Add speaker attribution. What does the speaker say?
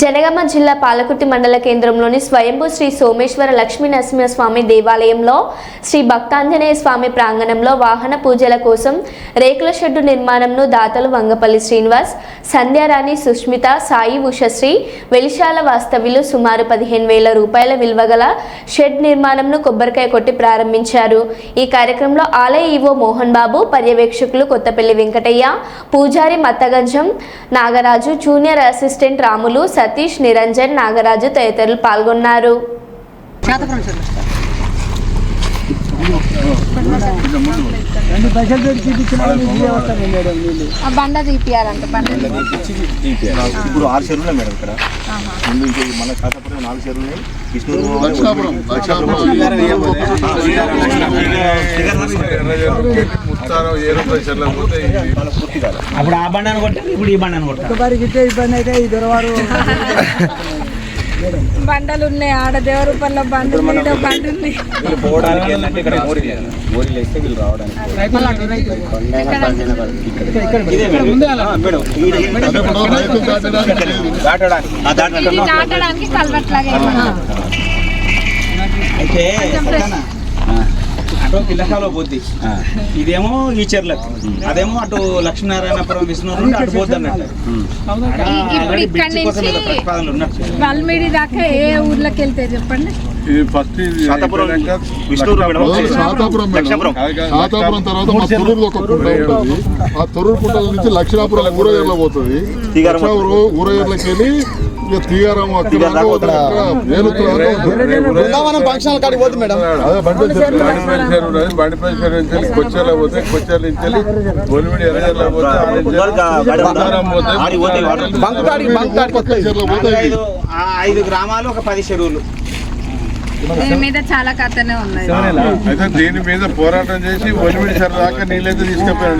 Speaker 1: జనగామ జిల్లా పాలకుర్తి మండల కేంద్రంలోని స్వయంభూ శ్రీ సోమేశ్వర లక్ష్మీ నరసింహస్వామి దేవాలయంలో శ్రీ భక్తాంజనేయ స్వామి ప్రాంగణంలో వాహన పూజల కోసం రేకుల షెడ్డు నిర్మాణంను దాతలు వంగపల్లి శ్రీనివాస్ సంధ్యారాణి సుష్మిత సాయి ఉషశ్రీ వెలిశాల వాస్తవ్యులు సుమారు పదిహేను వేల రూపాయల విలువగల షెడ్ నిర్మాణంను కొబ్బరికాయ కొట్టి ప్రారంభించారు. ఈ కార్యక్రమంలో ఆలయ ఈవో మోహన్ బాబు పర్యవేక్షకులు కొత్తపల్లి వెంకటయ్య పూజారి మత్తగంజం నాగరాజు జూనియర్ అసిస్టెంట్ రాములు సతీష్ నిరంజన్ నాగరాజు తదితరులు పాల్గొన్నారు.
Speaker 2: బండ తీపియాలంట బండ
Speaker 3: ఇప్పుడు ఆరు చెరువులు మేడం ఇక్కడ. ముందు మన శాతపురం నాలుగు చెరువులు
Speaker 4: ఏ పోతే
Speaker 5: అప్పుడు ఆ బండాన్ని కొట్టాలి ఇప్పుడు ఈ బండాన్ని కొట్టాలి
Speaker 6: ఒకరికి ఇట్టే ఇబ్బంది అయితే ఈ దొరవారు.
Speaker 2: బండలు ఉన్నాయి ఆడ దేవరూపంలో బండ ఉంది, ఈడ బండ ఉంది.
Speaker 3: పోవడానికి ఏంటంటే ఇక్కడ మోరీలు వేస్తే వీళ్ళు రావడానికి
Speaker 4: దాటడానికి.
Speaker 5: అయితే పోద్ది.
Speaker 3: ఆ.
Speaker 5: ఇదేమో ఈ చెర్లకు అదేమో అటు లక్ష్మీనారాయణపురం విష్ణు అటు పోద్ది అన్నట్టు.
Speaker 2: వల్మిడి దాకా ఏ ఊర్లోకి వెళ్తే చెప్పండి?
Speaker 4: ఫస్ట్
Speaker 3: శాతపురం
Speaker 4: తర్వాత మా తొర్రూరు ఒక ఉంటుంది. ఆ తొర్రూరు కుంట నుంచి లక్షలాపురం ఊరయ్యలో పోతుంది. ఊరయ్యలోకి వెళ్ళి
Speaker 7: బృందావనం ఫంక్షన్ కాడికి పోతుంది మేడం.
Speaker 4: అదే బండి బండి పేరు ఉన్నది బండి పేరు నుంచి కొచ్చేలా పోతే కొచ్చేల నుంచి ఎర్రజర్ల
Speaker 5: ఐదు ఆ ఐదు గ్రామాలు ఒక పది చెరువులు
Speaker 2: దీని మీద చాలా కథనే ఉన్నాయి.
Speaker 4: అయితే దీని మీద పోరాటం చేసి ఒలిమిడి సర దాకా నీళ్ళైతే తీసుకెళ్ళాడు